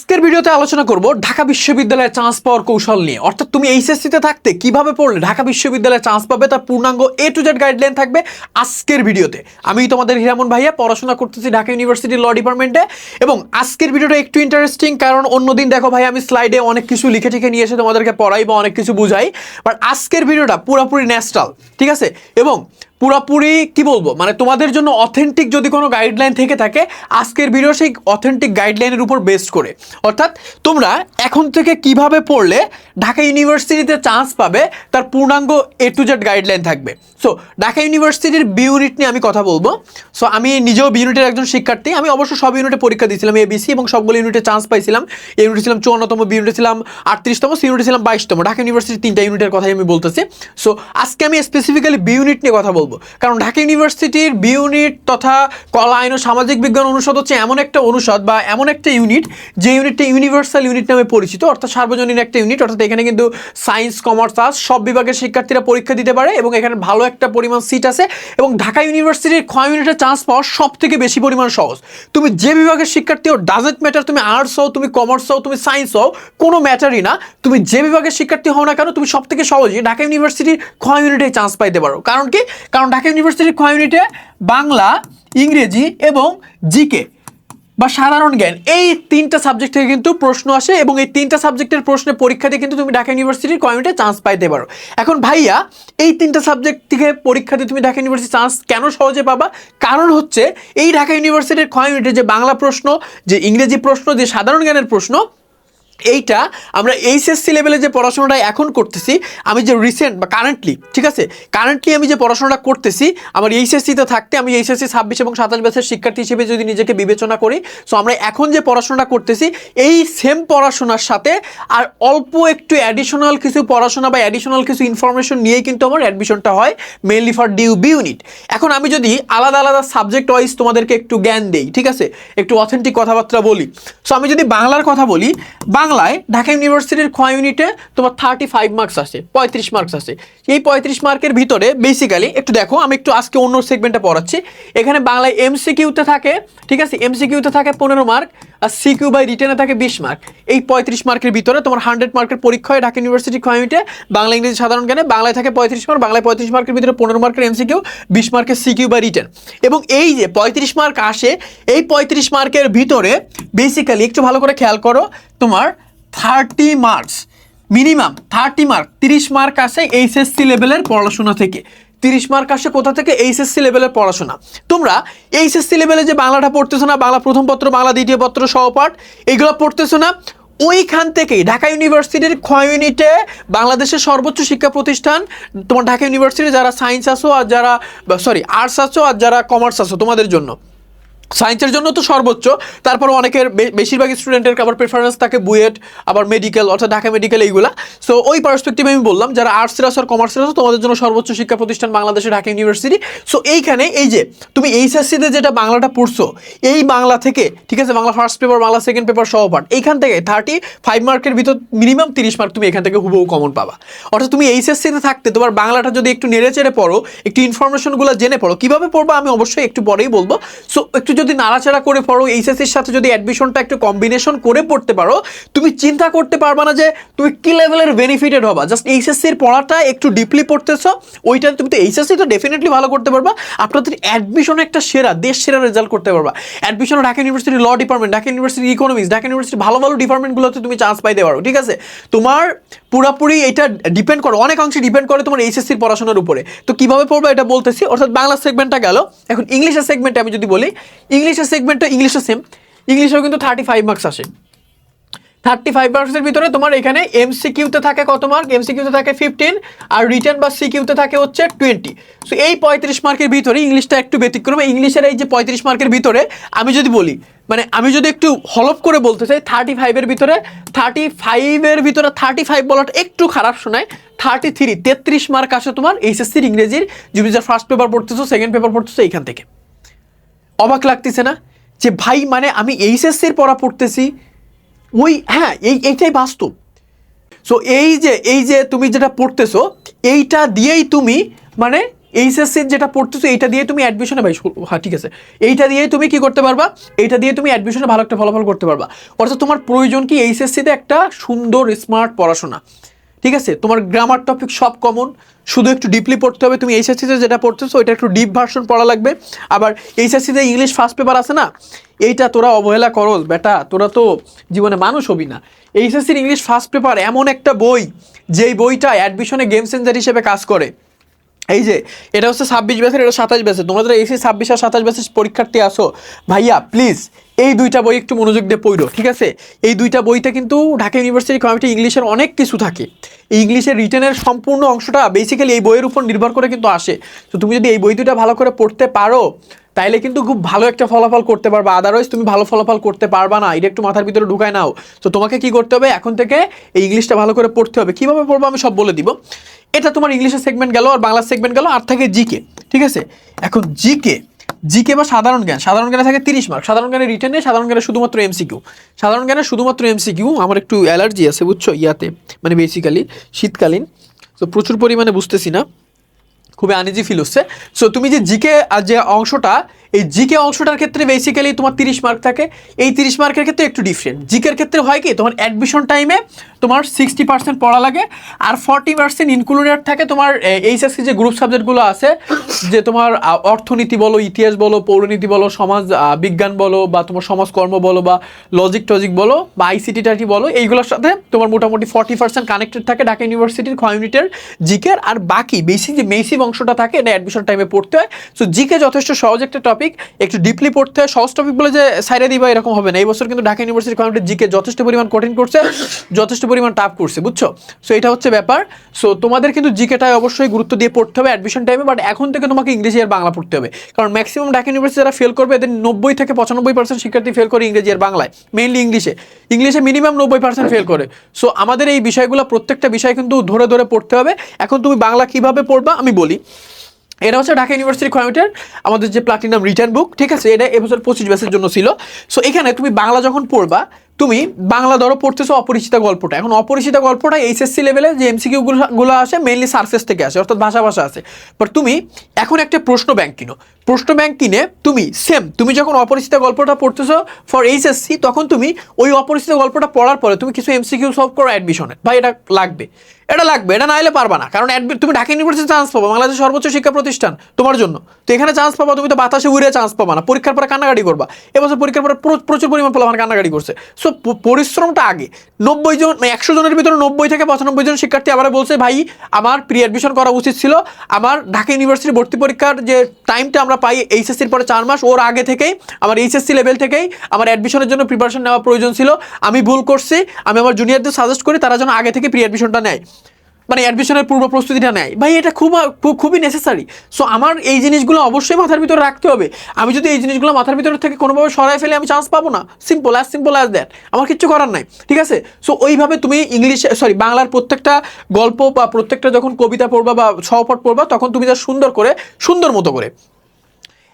আজকের ভিডিওতে আলোচনা করব ঢাকা বিশ্ববিদ্যালয়ে চান্স পাওয়ার কৌশল নিয়ে। অর্থাৎ তুমি এইচএসসিতে থাকতে কীভাবে পড়লে? ঢাকা বিশ্ববিদ্যালয়ে চান্স পাবে, তার পূর্ণাঙ্গ এ টু জেড গাইডলাইন থাকবে আজকের ভিডিওতে। আমি তোমাদের হিরামন ভাইয়া, পড়াশোনা করতেছি ঢাকা ইউনিভার্সিটি ল ডিপার্টমেন্টে এবং আজকের ভিডিওটা একটু ইন্টারেস্টিং কারণ অন্যদিন দেখো ভাই, আমি স্লাইডে অনেক কিছু লিখে টিখে নিয়ে এসে তোমাদেরকে পড়াই বা অনেক কিছু বুঝাই। বাট আজকের ভিডিওটা পুরোপুরি ন্যাশনাল ঠিক আছে? এবং পুরাপুরি, কি বলব? মানে তোমাদের জন্য অথেন্টিক যদি কোনো গাইডলাইন থেকে থাকে, আজকের ভিডিও সেই অথেন্টিক গাইডলাইনের উপর বেস্ট করে। অর্থাৎ তোমরা এখন থেকে কীভাবে পড়লে, ঢাকা ইউনিভার্সিটিতে চান্স পাবে, তার পূর্ণাঙ্গ এ টু জেড গাইডলাইন থাকবে। সো ঢাকা ইউনিভার্সিটির বি ইউনিট নিয়ে আমি কথা বলব। সো আমি নিজেও বি ইউনিটের একজন শিক্ষার্থী। আমি অবশ্য সব ইউনিটে পরীক্ষা দিয়েছিলাম এবিসি এবং সবগুলো ইউনিটে চান্স পাইছিলাম। এ ইউনিটে ছিলাম চুয়ান্নতম বি ইউনিটে ছিলাম আটত্রিশতম সি ইউনিটে ছিলাম বাইশতম। ঢাকা ইউনিভার্সিটির তিনটা ইউনিটের কথাই আমি বলতেছি। সো আজকে আমি স্পেসিফিক্যালি বি ইউনিট নিয়ে কথা বলব। কারণ ঢাকা ইউনিভার্সিটির বি ইউনিট তথা কলা, আইন ও সামাজিক বিজ্ঞান অনুষদ হচ্ছে এমন একটা অনুষদ বা এমন একটা ইউনিট যে ইউনিটটি ইউনিভার্সাল ইউনিট নামে পরিচিত, অর্থাৎ সার্বজনীন একটা ইউনিট অর্থাৎ এখানে কিন্তু সায়েন্স কমার্স আর্টস সব বিভাগের শিক্ষার্থীরা পরীক্ষা দিতে পারে এবং এখানে ভালো একটা পরিমাণ সিট আছে এবং ঢাকা ইউনিভার্সিটির খ ইউনিটে চান্স পাওয়া সব থেকে বেশি পরিমাণ সহজ। তুমি যে বিভাগের শিক্ষার্থী হও ডাজেন্ট ম্যাটার তুমি আর্টস হও, তুমি কমার্স হও, তুমি সায়েন্স হও, কোনো ম্যাটারই না। তুমি যে বিভাগের শিক্ষার্থী হও না কেন, তুমি সব থেকে সহজেই ঢাকা ইউনিভার্সিটির খ ইউনিটে চান্স পাইতে পারো। কারণ কি? কারণ ঢাকা ইউনিভার্সিটির খ ইউনিটে বাংলা, ইংরেজি এবং জিকে বা সাধারণ জ্ঞান, এই তিনটা সাবজেক্ট থেকে কিন্তু প্রশ্ন আসে এবং এই তিনটা সাবজেক্টের প্রশ্নে পরীক্ষা দিয়ে কিন্তু তুমি ঢাকা ইউনিভার্সিটির কমিউনিটে চান্স পাইতে পারো। এখন ভাইয়া, এই তিনটা সাবজেক্ট থেকে পরীক্ষা দিয়ে তুমি ঢাকা ইউনিভার্সিটি চান্স কেন সহজে পাবা? কারণ হচ্ছে, এই ঢাকা ইউনিভার্সিটির কমিউনিটি যে বাংলা প্রশ্ন, যে ইংরেজি প্রশ্ন, যে সাধারণ জ্ঞানের প্রশ্ন এইটা আমরা এইচএসসি লেভেলে যে পড়াশোনাটা এখন করতেছি, আমি যে রিসেন্ট বা কারেন্টলি ঠিক আছে? কারেন্টলি আমি যে পড়াশোনাটা করতেছি, আমার এইচএসসিতে থাকতে আমি এইচএসসি ছাব্বিশ এবং সাতাশ বছর শিক্ষার্থী হিসেবে যদি নিজেকে বিবেচনা করি সো আমরা এখন যে পড়াশোনাটা করতেছি, এই সেম পড়াশোনার সাথে আর অল্প একটু অ্যাডিশনাল কিছু পড়াশোনা বা অ্যাডিশনাল কিছু ইনফরমেশন নিয়েই কিন্তু আমার অ্যাডমিশনটা হয় mainly for DU B unit এখন আমি যদি আলাদা আলাদা সাবজেক্ট ওয়াইজ তোমাদেরকে একটু জ্ঞান দেই, ঠিক আছে? একটু অথেন্টিক কথাবার্তা বলি। সো আমি যদি বাংলার কথা বলি বাংলায় ঢাকা ইউনিভার্সিটির খ ইউনিটে তোমার থার্টি ফাইভ মার্কস আসে, পঁয়ত্রিশ মার্কস আসে। এই পঁয়ত্রিশ মার্কের ভিতরে বেসিক্যালি একটু দেখো, আমি একটু আজকে অন্য সেগমেন্টে পড়াচ্ছি। এখানে বাংলায় এমসিকিউতে থাকে, ঠিক আছে? এমসিকিউতে থাকে পনেরো মার্ক আর সিকিউ বাই রিটেনে থাকে বিশ মার্ক এই পঁয়ত্রিশ মার্কের ভিতরে তোমার হান্ড্রেড মার্কের পরীক্ষা হয় ঢাকা ইউনিভার্সিটি খ ইউনিটে বাংলা, ইংরেজি সাধারণ জ্ঞানে বাংলায় থাকে পঁয়ত্রিশ মার্ক বাংলায় পঁয়ত্রিশ মার্কের ভিতরে পনেরো মার্কের এমসিকিউ বিশ মার্কের সিকিউ বা রিটেন এবং এই যে পঁয়ত্রিশ মার্ক আসে, এই পঁয়ত্রিশ মার্কের ভিতরে বেসিক্যালি একটু ভালো করে খেয়াল করো তোমার thirty marks minimum thirty mark তিরিশ মার্ক আসে এইচএসসি লেভেলের পড়াশোনা থেকে। তিরিশ মার্ক আসে কোথা থেকে? এইচএসসি লেভেলের পড়াশোনা। তোমরা এইচএসসি লেভেলে যে বাংলাটা পড়তেছো না, বাংলা প্রথম পত্র, বাংলা দ্বিতীয় পত্র, সহপাঠ, এগুলো পড়তেছো না, ওইখান থেকেই ঢাকা ইউনিভার্সিটির খ ইউনিটে বাংলাদেশের সর্বোচ্চ শিক্ষা প্রতিষ্ঠান, তোমার ঢাকা ইউনিভার্সিটি যারা সায়েন্স আছো আর যারা সরি আর্টস আছো আর যারা কমার্স আছো তোমাদের জন্য। সায়েন্সের জন্য তো সর্বোচ্চ। তারপর অনেকের বেশিরভাগ স্টুডেন্টের আবার প্রেফারেন্স থাকে বুয়েট, আবার মেডিকেল অর্থাৎ ঢাকা মেডিকেল এইগুলা। সো ওই পার্সপেক্টিভে আমি বললাম, যারা আর্টসের আছো আর কমার্সের আছো, তোমাদের জন্য সর্বোচ্চ শিক্ষা প্রতিষ্ঠান বাংলাদেশের ঢাকা ইউনিভার্সিটি সো এইখানে এই যে, তুমি এইচএসসিতে যেটা বাংলাটা পড়ছো, এই বাংলা থেকে, ঠিক আছে, Bangla first paper Bangla second paper সহপাঠ এইখান থেকে থার্টি ফাইভ মার্কের ভিতর মিনিমাম তিরিশ মার্ক তুমি এখান থেকে হুবহু কমন পাবা। অর্থাৎ তুমি এইচএসসিতে থাকতে, তোমার বাংলাটা যদি একটু নেড়ে চেড়ে পড়ো, একটু ইনফরমেশনগুলো জেনে পড়ো, কীভাবে পড়ব আমি অবশ্যই একটু পরেই বলব। সো একটু যদি নাড়াচাড়া করে পড়ো এইচএসসির সাথে যদি অ্যাডমিশনটা একটু কম্বিনেশন করে পড়তে পারো, তুমি চিন্তা করতে পারবা না যে তুমি কি লেভেলের বেনিফিটেড হবা। জাস্ট এইচএসসির পড়াটা একটু ডিপলি পড়তেছো, ওইটা তুমি তো এইচএসসি তো ডেফিনেটলি ভালো করতে পারবা। আপনাদের অ্যাডমিশন একটা সেরা, দেশ সেরা রেজাল্ট করতে পারবা। Admission Dhaka University law department Dhaka University economics Dhaka University ভালো ভালো ডিপার্টমেন্টগুলোতে তুমি চান্স পাইতে পারো, ঠিক আছে? তোমার পুরাপুরি এটা ডিপেন্ড করে অনেক অংশে ডিপেন্ড করে তোমার এইচএসসির পড়াশোনার উপরে। তো কীভাবে পড়বে এটা বলতেছি, অর্থাৎ বাংলা সেগমেন্টটা গেল। এখন ইংলিশের সেগমেন্টে আমি যদি বলি ইংলিশের সেগমেন্টটা ইংলিশও সেম ইংলিশেও কিন্তু থার্টি ফাইভ মার্কস আসে। থার্টি ফাইভ মার্কসের ভিতরে তোমার এখানে এমসিকিউতে থাকে কত মার্ক এমসিকিউতে থাকে ফিফটিন আর রিটার্ন বা সিকিউতে থাকে হচ্ছে টোয়েন্টি সো এই পঁয়ত্রিশ মার্কের ভিতরে ইংলিশটা একটু ব্যতিক্রম। ইংলিশের এই যে পঁয়ত্রিশ মার্কের ভিতরে আমি যদি বলি মানে আমি যদি একটু হলপ করে বলতে চাই থার্টি ফাইভের ভিতরে থার্টি ফাইভের ভিতরে থার্টি ফাইভ বলাটা একটু খারাপ শোনায়। থার্টি থ্রি তেত্রিশ মার্ক আসে তোমার, এইচএসসির ইংরেজির। তুমি যে ফার্স্ট পেপার পড়তেছো সেকেন্ড পেপার পড়তেছো, এইখান থেকে। অবাক লাগতেছে না যে ভাই মানে আমি এইচএসসির পড়া পড়তেছি? ওই হ্যাঁ এই, এইটাই বাস্তব। সো এই যে এই যে তুমি যেটা পড়তেছো, এইটা দিয়েই তুমি মানে এইচএসসির যেটা পড়তেছো, এইটা দিয়ে তুমি অ্যাডমিশনে ভাই হ্যাঁ ঠিক আছে। এইটা দিয়ে তুমি কি করতে পারবা? এইটা দিয়ে তুমি অ্যাডমিশনে ভালো একটা ফলাফল করতে পারবা। অর্থাৎ তোমার প্রয়োজন কি এইচএসসিতে একটা সুন্দর স্মার্ট পড়াশোনা? ঠিক আছে? তোমার গ্রামার টপিক সব কমন শুধু একটু ডিপলি পড়তে হবে। তুমি এইচএসসিতে যেটা পড়তেছো, ওইটা একটু ডিপ ভার্সন পড়া লাগবে। আবার এইচএসসিতে ইংলিশ ফার্স্ট পেপার আছে না? এইটা তোরা অবহেলা করস, বেটা। তোরা তো জীবনে মানুষ হবি না। এইচএসসির ইংলিশ ফার্স্ট পেপার এমন একটা বই, যেই বইটা অ্যাডমিশনে গেম চেঞ্জার হিসেবে কাজ করে। এই যে, এটা হচ্ছে ছাব্বিশ ব্যাচের এটা সাতাশ ব্যাচের তোমরা যারা এসি ছাব্বিশ আর সাতাশ ব্যাচের পরীক্ষার্থী আসো ভাইয়া প্লিজ এই দুইটা বই একটু মনোযোগ দিয়ে পড়ো, ঠিক আছে? এই দুইটা বইতে কিন্তু ঢাকা ইউনিভার্সিটি কমিটি ইংলিশের অনেক কিছু থাকে। এই ইংলিশের রিটেনের সম্পূর্ণ অংশটা বেসিক্যালি এই বইয়ের উপর নির্ভর করে কিন্তু আসে। তো তুমি যদি এই বই দুটা ভালো করে পড়তে পারো, তাইলে কিন্তু খুব ভালো একটা ফলাফল করতে পারবা। আদারওয়াইজ তুমি ভালো ফলাফল করতে পারবা না। এটা একটু মাথার ভিতরে ঢুকায় নাও। তো তোমাকে কি করতে হবে? এখন থেকে এই ইংলিশটা ভালো করে পড়তে হবে। কীভাবে পড়ব আমি সব বলে দিব। এটা তোমার ইংলিশের সেগমেন্ট গেল আর বাংলা সেগমেন্ট গেল, আর থাকে জিকে ঠিক আছে? এখন জিকে জিকে বা সাধারণ জ্ঞান, সাধারণ জ্ঞানে থাকে তিরিশ মার্ক সাধারণ জ্ঞানে রিটেনে সাধারণ জ্ঞানে শুধুমাত্র এমসিকিউ সাধারণ জ্ঞানে শুধুমাত্র এমসিকিউ আমার একটু অ্যালার্জি আছে, বুঝছ? ইয়াতে মানে বেসিক্যালি শীতকালীন, তো প্রচুর পরিমাণে বুঝতেছি না, খুবই আনিজি ফিল হচ্ছে। সো তুমি যে জিকে যে অংশটা এই জিকে অংশটার ক্ষেত্রে বেসিক্যালি তোমার তিরিশ মার্ক থাকে। এই তিরিশ মার্কের ক্ষেত্রে একটু ডিফারেন্ট জিকের ক্ষেত্রে হয় কি, তোমার অ্যাডমিশন টাইমে তোমার সিক্সটি পার্সেন্ট পড়া লাগে, আর ফর্টি পার্সেন্ট ইনক্লুডেড থাকে তোমার এইচএসসি যে গ্রুপ সাবজেক্টগুলো আছে, যে তোমার অর্থনীতি বলো, ইতিহাস বলো, পৌরনীতি বলো, সমাজ বিজ্ঞান বলো, বা তোমার সমাজকর্ম বলো, বা লজিক টজিক বলো, বা আইসিটি টাইটি বলো, এইগুলোর সাথে তোমার মোটামুটি ফর্টি পার্সেন্ট কানেক্টেড থাকে ঢাকা ইউনিভার্সিটির খ ইউনিটের, জিকের, আর বাকি বেসিক যে মেসিভ অংশটা থাকে, এটা অ্যাডমিশন টাইমে পড়তে হয়। সো জিকে যথেষ্ট সহজ একটা টপিক একটু ডিপলি পড়তে হয়। সহজ টপিক বলে যে সাইডে দিবা, এরকম হবে না। এই বছর কিন্তু ঢাকা ইউনিভার্সিটি কমিউনিটি জিকে যথেষ্ট পরিমাণ কঠিন করছে, যথেষ্ট পরিমাণ টাফ করছে, বুঝছ? সো এটা হচ্ছে ব্যাপার। সো তোমাদের কিন্তু জিকেটায় অবশ্যই গুরুত্ব দিয়ে পড়তে হবে অ্যাডমিশন টাইমে বাট এখন থেকে তোমাকে ইংরেজি আর বাংলা পড়তে হবে। কারণ ম্যাক্সিমাম ঢাকা ইউনিভার্সিটি যারা ফেল করবে, এদের নব্বই থেকে পঁচানব্বই পার্সেন্ট শিক্ষার্থী ফেল করে ইংরেজি আর বাংলায় মেইনলি ইংলিশে ইংলিশে মিনিমাম নব্বই পার্সেন্ট ফেল করে। সো আমাদের এই বিষয়গুলো, প্রত্যেকটা বিষয় কিন্তু ধরে ধরে পড়তে হবে। এখন তুমি বাংলা কীভাবে পড়বা, আমি বলি। এটা হচ্ছে ঢাকা ইউনিভার্সিটি কমিউটার আমাদের যে প্লাটিনাম রিটার্ন বুক ঠিক আছে? এটা এবছর পঁচিশ ব্যাসের জন্য ছিল। সো এখানে তুমি বাংলা যখন পড়বা, তুমি বাংলা ধরো পড়তেছো অপরিচিত গল্পটা। এখন অপরিচিত গল্পটা এইচএসসি লেভেলে যে এমসিকিউগুলো আসে মেনলি সার্ফেস থেকে আসে, অর্থাৎ ভাষা ভাষা আছে। বাট তুমি এখন একটা প্রশ্ন ব্যাংক কিনো। প্রশ্ন ব্যাংক কিনে তুমি সেম তুমি যখন অপরিচিত গল্পটা পড়তেছো ফর এইচএসসি তখন তুমি ওই অপরিচিত গল্পটা পড়ার পরে তুমি কিছু এমসিকিউ সলভ করো অ্যাডমিশনে ভাই, এটা লাগবে। এটা লাগবে, এটা না এলে পারবা না। কারণ তুমি ঢাকা ইউনিভার্সিটি চান্স পাবো, বাংলাদেশের সর্বোচ্চ শিক্ষা প্রতিষ্ঠান তোমার জন্য। তো এখানে চান্স পাবা, তুমি তো বাতাসে উড়ে চান্স পাবা না। পরীক্ষার পরে কান্নাকাটি করবা। এবছর পরীক্ষার পরে প্র- প্রচুর পরিমাণ ফলাফল কান্নাকাটি করছে। সো পরিশ্রমটা আগে। নব্বই জন মানে একশো জনের ভিতরে নব্বই থেকে পঁচানব্বই জন শিক্ষার্থী আবার বলছে, ভাই, আমার প্রি অ্যাডমিশন করা উচিত ছিল। আমার ঢাকা ইউনিভার্সিটি ভর্তি পরীক্ষার যে টাইমটা আমরা পাই এইচএসসির পরে চার মাস, ওর আগে থেকেই, আমার এইচএসসি লেভেল থেকেই আমার অ্যাডমিশনের জন্য প্রিপারেশন নেওয়া প্রয়োজন ছিল। আমি ভুল করছি, আমি আমার জুনিয়রদের সাজেস্ট করি, তারা যেন আগে থেকে প্রি অ্যাডমিশনটা নেয়। মানে অ্যাডমিশনের পূর্ব প্রস্তুতিটা নেয়। ভাই, এটা খুব, খুব- খুবই নেসেসারি সো আমার এই জিনিসগুলো অবশ্যই মাথার ভিতরে রাখতে হবে। আমি যদি এই জিনিসগুলো মাথার ভিতরে থেকে কোনোভাবে সরাই ফেলে আমি চান্স পাবো না। Simple as simple as that আমার কিচ্ছু করার নাই। ঠিক আছে? সো ওইভাবে তুমি ইংলিশ সরি বাংলার প্রত্যেকটা গল্প বা প্রত্যেকটা যখন কবিতা পড়বা বা সহপাঠ পড়বা, তখন তুমি যা সুন্দর করে, সুন্দর মতো করে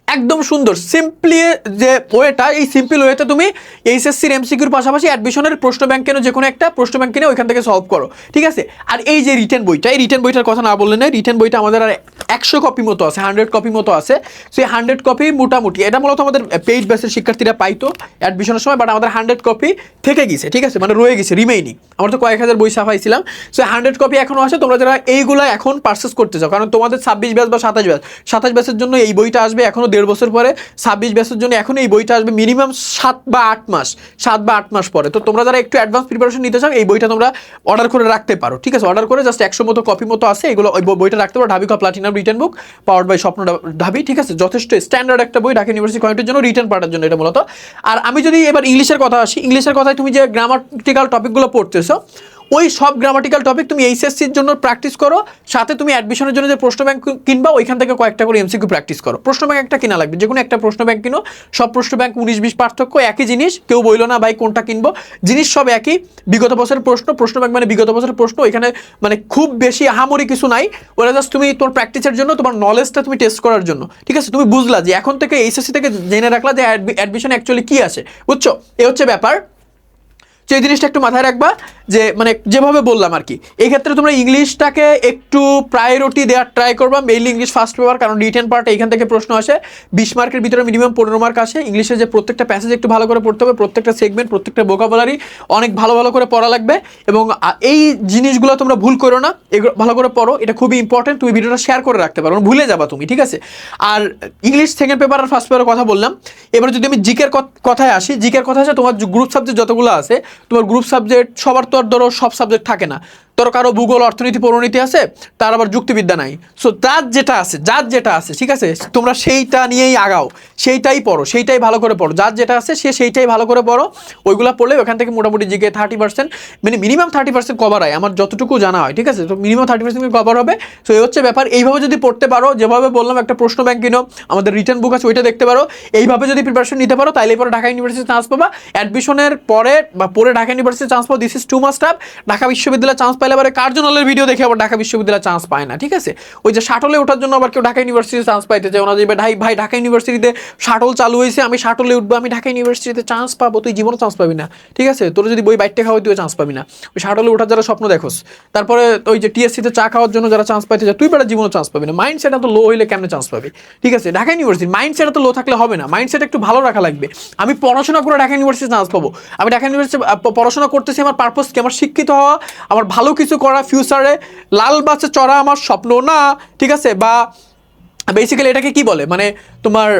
একদম সুন্দর। সিম্পলি যে ওয়েটা, এই সিম্পল ওয়েতে তুমি এইচএসসির এমসিকিউর পাশাপাশি অ্যাডমিশনের প্রশ্ন ব্যাংক কেন যে কোনো একটা প্রশ্ন ব্যাংক কিনে ওইখান থেকে সলভ করো। ঠিক আছে? আর এই যে রিটেন বইটা, এই রিটেন বইটার কথা না বললে না রিটেন বইটা আমাদের আর একশো কপি মতো আছে হান্ড্রেড কপি মতো আছে। সেই হান্ড্রেড কপি মোটামুটি, এটা মূলত আমাদের পেইড বেসের শিক্ষার্থীরা পাইতো অ্যাডমিশনের সময় বাট আমাদের হান্ড্রেড কপি থেকে গেছে, ঠিক আছে? মানে রয়ে গেছে রিমেইনিং আমরা তো কয়েক হাজার বই সাফাইছিলাম সো হান্ড্রেড কপি এখনও আছে, তোমরা যারা এইগুলো এখন পার্সেস করতে চাও, কারণ তোমাদের ছাব্বিশ ব্যাচ বা সাতাশ ব্যাচ সাতাশ ব্যাচের জন্য এই বইটা আসবে এখনও দেড় বছর পরে ছাব্বিশ ব্যাচের জন্য এখন এই বইটা আসবে মিনিমাম সাত বা আট মাস, সাত বা আট মাস পরে। তো তোমরা যারা একটু অ্যাডভান্স প্রিপারেশন নিতে চাও, এই বইটা তোমরা অর্ডার করে রাখতে পারো, ঠিক আছে? অর্ডার করে জাস্ট একশো মতো কপি মতো আছে, এগুলো ওই বইটা রাখতে পারো। Dhabi cup platinum return book powered by Swapno Dhabi, ঠিক আছে? যথেষ্ট স্ট্যান্ডার্ড একটা বই ঢাকা ইউনিভার্সিটি কমিটির জন্য রিটার্ন পাঠার জন্য এটা মূলত। আর আমি যদি এবার ইংলিশের কথা আসি ইংলিশের কথায় তুমি যে গ্রামাটিক্যাল টপিকগুলো পড়তেছো ওই সব গ্রামাটিক্যাল টপিক তুমি এইচএসসির জন্য প্র্যাকটিস করো, সাথে তুমি অ্যাডমিশনের জন্য যে প্রশ্ন ব্যাংক কিনবা, ওইখান থেকে কয়েকটা করে এমসিকিউ প্র্যাকটিস করো। প্রশ্ন ব্যাংক একটা কিনা লাগবে যে কোনো একটা প্রশ্ন ব্যাংক কিনো, সব প্রশ্ন ব্যাংক উনিশ বিশ পার্থক্য, একই জিনিস, কেউ বইলো না ভাই কোনটা কিনবো, জিনিস সব একই, বিগত বছরের প্রশ্ন প্রশ্ন ব্যাংক মানে বিগত বছরের প্রশ্ন এখানে মানে খুব বেশি আহামরি কিছু নাই, ওরা জাস্ট তুমি তোমার প্র্যাকটিসের জন্য, তোমার নলেজটা তুমি টেস্ট করার জন্য, ঠিক আছে? তুমি বুঝলা যে এখন থেকে এইচএসসি থেকে জেনে রাখলা যে অ্যাডমিশন অ্যাকচুয়ালি কী আছে, বুঝছ? এ হচ্ছে ব্যাপার। এই জিনিসটা একটু মাথায় রাখবা যে মানে যেভাবে বললাম আর কি। এই ক্ষেত্রে তোমরা ইংলিশটাকে একটু প্রায়োরিটি দেওয়ার ট্রাই করবা মেইনলি ইংলিশ ফার্স্ট পেপার কারণ রিটেন পার্ট এইখান থেকে প্রশ্ন আসে। বিশ মার্কের ভিতরে মিনিমাম পনেরো মার্ক আসে। ইংলিশে যে প্রত্যেকটা প্যাসেজ একটু ভালো করে পড়তে হবে, প্রত্যেকটা সেগমেন্ট প্রত্যেকটা বোকাবলারি অনেক ভালো ভালো করে পড়া লাগবে। এবং এই জিনিসগুলো তোমরা ভুল করো না, এগুলো ভালো করে পড়ো। এটা খুবই ইম্পর্টেন্ট তুমি ভিডিওটা শেয়ার করে রাখতে পারো, ভুলে যাবা তুমি, ঠিক আছে? আর ইংলিশ সেকেন্ড পেপার আর ফার্স্ট পেপারের কথা বললাম। এবার যদি আমি জিকের কথায় আসি, জিকের কথা আছে তোমার গ্রুপ সাবজেক্ট যতগুলো আছে, তোমার গ্রুপ সাবজেক্ট সবার তো আর ধরো সব সাবজেক্ট থাকে না। ধরো কারও ভূগোল, অর্থনীতি পরিণতি আছে, তার আবার যুক্তিবিদ্যা নাই। সো যার যেটা আছে, যার যেটা আছে, ঠিক আছে, তোমরা সেইটা নিয়েই আগাও। সেইটাই পড়ো, সেইটাই ভালো করে পড়ো। যার যেটা আছে, সে সেইটাই ভালো করে পড়ো। ওইগুলো পড়লে ওখান থেকে মোটামুটি জিকে থার্টি পার্সেন্ট মানে মিনিমাম থার্টি পার্সেন্ট কভার হয়, আমার যতটুকু জানা হয়, ঠিক আছে? তো মিনিমাম থার্টি পার্সেন্ট কভার হবে। সো এই হচ্ছে ব্যাপার। এইভাবে যদি পড়তে পারো, যেভাবে বললাম, একটা প্রশ্ন ব্যাংক কিনো, আমাদের রিটার্ন বুক আছে, ওইটা দেখতে পারো। এইভাবে যদি প্রিপারেশন নিতে পারো, তাইলে পরে ঢাকা ইউনিভার্সিটি চান্স পাবা। অ্যাডমিশনের পরে বা পরে ঢাকা ইউনিভার্সিটি চান্স পাও this is to must up Dhaka বিশ্ববিদ্যালয়ে চান্স পাইলে আবার কার্জনালের ভিডিও দেখে আবার ঢাকা বিশ্ববিদ্যালয়ে চান্স পায় না, ঠিক আছে? ওই যে শাটলে ওঠার জন্য আবার কেউ ঢাকা ইউনিভার্সিটি চান্স পাইতে চায় ওনা যে ভাই ভাই, ঢাকা ইউনিভার্সিটিতে শাটল চালু হয়েছে, আমি শাটলে উঠবো, আমি ঢাকা ইউনিভার্সিটিতে চান্স পাবো, তুই জীবনে চান্স পাবি না, ঠিক আছে? তোর যদি বই বাইকটা খাওয়া তুই চান্স পাবি না। ওই শাটলে ওঠার যারা স্বপ্ন দেখোস, তারপরে ওই যে টিএসসিতে চা খাওয়ার জন্য যারা চান্স পাইতে যায় তুই বেটা জীবনে চান্স পাবি না। মাইন্ড সেট এত লো হইলে কেমনে চান্স পাবি? ঠিক আছে? ঢাকা ইউনিভার্সিটি মাইন্ড সেট এত লো থাকলে হবে না। মাইন্ড সেট একটু ভালো রাখা লাগবে। আমি পড়াশোনা করে ঢাকা ইউনিভার্সিটি চান্স পাবো। আমি ঢাকা ইউনিভার্সিটি পড়াশোনা করতেছি, আমার পারপোজ কি আমার শিক্ষিত হওয়া, আমার ভালো কিছু করা ফিউচারে লাল বাসে চড়া আমার স্বপ্ন না, ঠিক আছে? বা বেসিক্যালি এটাকে কি বলে? মানে তোমার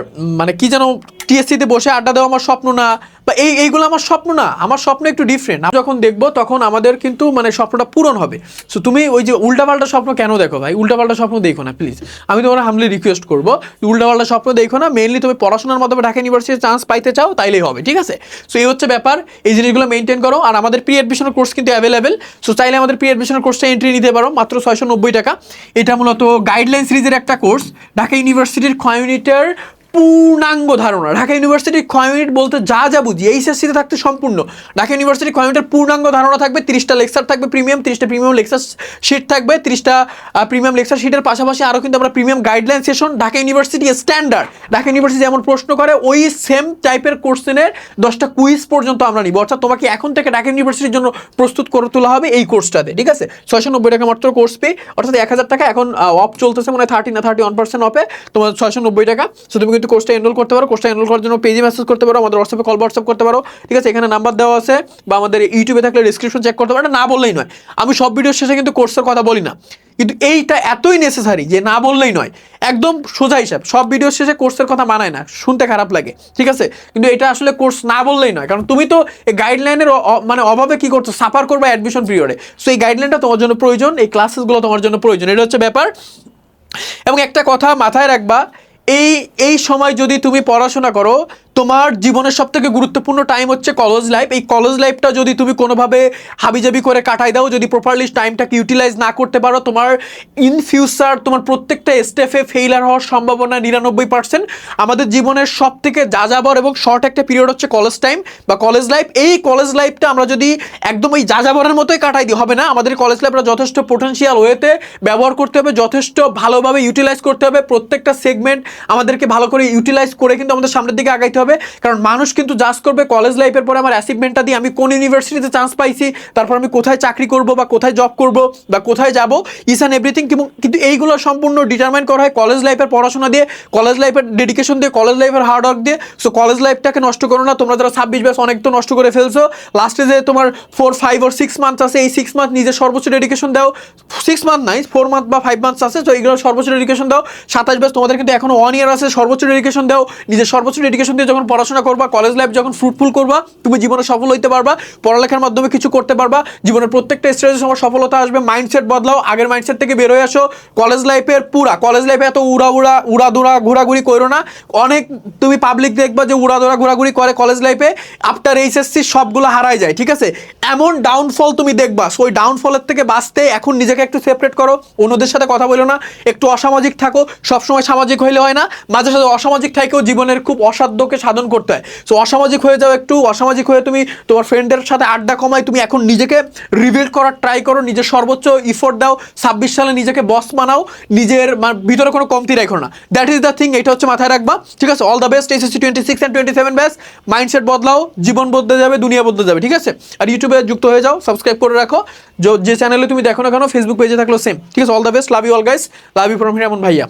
মানে কি যেন টিএসসিতে বসে আড্ডা দেওয়া আমার স্বপ্ন না, বা এই, এইগুলো আমার স্বপ্ন না, আমার স্বপ্ন একটু ডিফারেন্ট যখন দেখব তখন আমাদের কিন্তু মানে স্বপ্নটা পূরণ হবে। সো তুমি ওই যে উল্টাপাল্টা স্বপ্ন কেন দেখো ভাই? উল্টাপাল্টা স্বপ্ন দেখো না প্লিজ আমি তোমার হামলি রিকোয়েস্ট করব, উল্টাপাল্টা স্বপ্ন দেখো না মেনলি তুমি পড়াশোনার মাধ্যমে ঢাকা ইউনিভার্সিটির চান্স পাইতে চাও, তাইলেই হবে, ঠিক আছে? সো এই হচ্ছে ব্যাপার। এই জিনিসগুলো মেনটেন করো, আর আমাদের প্রি অ্যাডমিশনের কোর্স কিন্তু অ্যাভেলেবেল সো চাইলে আমাদের প্রি অ্যাডমিশনের কোর্সটা এন্ট্রি নিতে পারো, মাত্র ছয়শো নব্বই টাকা। এটা মূলত গাইডলাইন সিরিজের একটা কোর্স ঢাকা ইউনিভার্সিটির ক্ষয় ইউনিটের পূর্ণাঙ্গ ধারণা। ঢাকা ইউনিভার্সিটির ক্ষয় ইউনিট বলতে যা যা বুঝি এইচএসসিতে থাকতে সম্পূর্ণ। ঢাকা ইউনিভার্সিটির ক্ষয় ইউনিটের পূর্ণাঙ্গ ধারণা থাকবে, তিরিশটা লেকচার থাকবে প্রিমিয়াম তিরিশটা প্রিমিয়াম লেকচার শিট থাকবে, তিরিশটা প্রিমিয়াম লেকচার শিটের পাশাপাশি আরও কিন্তু আমরা premium guideline session Dhaka University standard Dhaka University যেমন প্রশ্ন করে, ওই সেম টাইপের কোর্সেনের দশটা কুইজ পর্যন্ত আমরা নিব। অর্থাৎ তোমাকে এখন থেকে ঢাকা ইউনিভার্সিটির জন্য প্রস্তুত করে তোলা হবে এই কোর্সটাতে ঠিক আছে? ছয়শো নব্বই টাকা মাত্র কোর্স পে অর্থাৎ এক হাজার টাকা এখন অফ চলতেছে মানে থার্টি না থার্টি ওয়ান পার্সেন্ট অফে তোমার ছয়শো নব্বই টাকা। সো তুমি কিন্তু কোর্সটা এনরোল করতে পারো। কোর্সটা এনরোল করার জন্য পেজে মেসেজ করতে পারো, আমাদের হোয়াটসঅ্যাপে কল হোয়াটসঅ্যাপ করতে পারো। ঠিক আছে, এখানে নাম্বার দেওয়া আছে বা আমাদের ইউটিউবে থাকলে ডিসক্রিপশন চেক করতে পারো। না বললেই নয়। আমি সব ভিডিওর শেষে কিন্তু কোর্সের কথা বলি না। কিন্তু এইটা এতই নেসেসারি যে না বললেই নয়। একদম সোজা হিসাব। সব ভিডিওর শেষে কোর্সের কথা মানায় না। শুনতে খারাপ লাগে। ঠিক আছে? কিন্তু এটা আসলে কোর্স না বললেই নয়। কারণ তুমি তো এই গাইডলাইনের মানে অভাবে কি করছ? সাফার করবে অ্যাডমিশন পিরিয়ডে সো এই গাইডলাইনটা তোমার জন্য প্রয়োজন। এই ক্লাসেসগুলো তোমার জন্য প্রয়োজন। এটা হচ্ছে ব্যাপার। এবং একটা কথা মাথায় রাখবা এই এই সময় যদি তুমি পড়াশোনা করো তোমার জীবনের সব থেকে গুরুত্বপূর্ণ টাইম হচ্ছে কলেজ লাইফ এই কলেজ লাইফটা যদি তুমি কোনোভাবে হাবিজাবি করে কাটাই দাও, যদি প্রপারলি টাইমটাকে ইউটিলাইজ না করতে পারো, তোমার ইন ফিউচার তোমার প্রত্যেকটা স্টেপে ফেইলার হওয়ার সম্ভাবনা নিরানব্বই পার্সেন্ট আমাদের জীবনের সব থেকে যা যাযাবর এবং শর্ট একটা পিরিয়ড হচ্ছে কলেজ টাইম বা কলেজ লাইফ এই কলেজ লাইফটা আমরা যদি একদম ওই যাযাবরের মতোই কাটাই দিই, হবে না? আমাদের কলেজ লাইফটা যথেষ্ট পোটেন্সিয়াল ওয়েতে ব্যবহার করতে হবে, যথেষ্ট ভালোভাবে ইউটিলাইজ করতে হবে। প্রত্যেকটা সেগমেন্ট আমাদেরকে ভালো করে ইউটিলাইজ করে কিন্তু আমাদের সামনের দিকে আগাইতে হবে। কারণ মানুষ কিন্তু জাজ করবে কলেজ লাইফের পরে আমার অ্যাচিভমেন্টটা দিয়ে আমি কোন ইউনিভার্সিটিতে চান্স পাইছি, তারপর আমি কোথায় চাকরি করব বা কোথায় জব করব বা কোথায় যাব ইস অ্যান্ড এভরিথিং কিন্তু এইগুলো সম্পূর্ণ ডিটারমাইন করা হয় কলেজ লাইফের পড়াশোনা দিয়ে কলেজ লাইফের ডেডিকেশন দিয়ে কলেজ লাইফের হার্ড ওয়ার্ক দিয়ে। সো কলেজ লাইফটাকে নষ্ট করো না, তোমরা যারা ছাব্বিশ ব্যাস অনেক তো নষ্ট করে ফেলছো। লাস্টে যে তোমার four five or six month আছে, এই সিক্স মান্থ নিজের সর্বোচ্চ ডেডিকেশন দাও। সিক্স মান্থ নাই ফোর মান্থ বা ফাইভ মান্থস আছে, তো এইগুলো সর্বোচ্চ ডেডিকেশন দাও। সাতাশ ব্যাস তোমাদের কিন্তু এখনও ওয়ান ইয়ার আছে, সর্বোচ্চ ডেডিকেশন দাও। নিজের সর্বোচ্চ ডেডিকেশন দিয়ে যখন পড়াশোনা করবা কলেজ লাইফ যখন ফ্রুটফুল করবা, তুমি জীবনে সফল হইতে পারবা, পড়ালেখার মাধ্যমে কিছু করতে পারবা, জীবনের প্রত্যেকটা স্টেজে তোমার সফলতা আসবে মাইন্ডসেট বদলাও, আগের মাইন্ডসেট থেকে বেরোয় আসো কলেজ লাইফের পুরা কলেজ লাইফে এত উড়া উড়া উড়া দুরা ঘোরাঘুরি করো না, অনেক তুমি পাবলিক দেখবা যে উড়া দুরা ঘোরাঘুরি করে কলেজ লাইফে আফটার এইচএসসি সবগুলো হারায় যায়, ঠিক আছে? এমন ডাউনফল তুমি দেখবা ওই ডাউনফলের থেকে বাঁচতে এখন নিজেকে একটু সেপারেট করো, অন্যদের সাথে কথা বলো না, একটু অসামাজিক থাকো, সবসময় সামাজিক হইলে হয় না, মাঝে সাথে অসামাজিক থাকেও জীবনের খুব অসাধ্যকে সাধন করতে হয়। সো অসামাজিক হয়ে যাও একটু, অসামাজিক হয়ে তুমি তোমার ফ্রেন্ডের সাথে আড্ডা কমায়, তুমি এখন নিজেকে রিভিল করার ট্রাই করো, নিজের সর্বোচ্চ ইফোর্ট দাও, ছাব্বিশ সালে নিজেকে বস বানাও, নিজের ভিতরে কোনো কমতি রাখো না। দ্যাট ইজ দ্য থিং এটা হচ্ছে মাথায় রাখবা। ঠিক আছে? All the best SSC twenty six and twenty seven best mindset বদলাও, জীবন বদলে যাবে, দুনিয়া বদলে যাবে, ঠিক আছে? আর ইউটিউবে যুক্ত হয়ে যাও সাবস্ক্রাইব করে রাখো। যে চ্যানেলে তুমি দেখো না কেন ফেসবুক পেজে থাকল সেম ঠিক আছে? All the best love you all guys love you from Hiramon ভাইয়া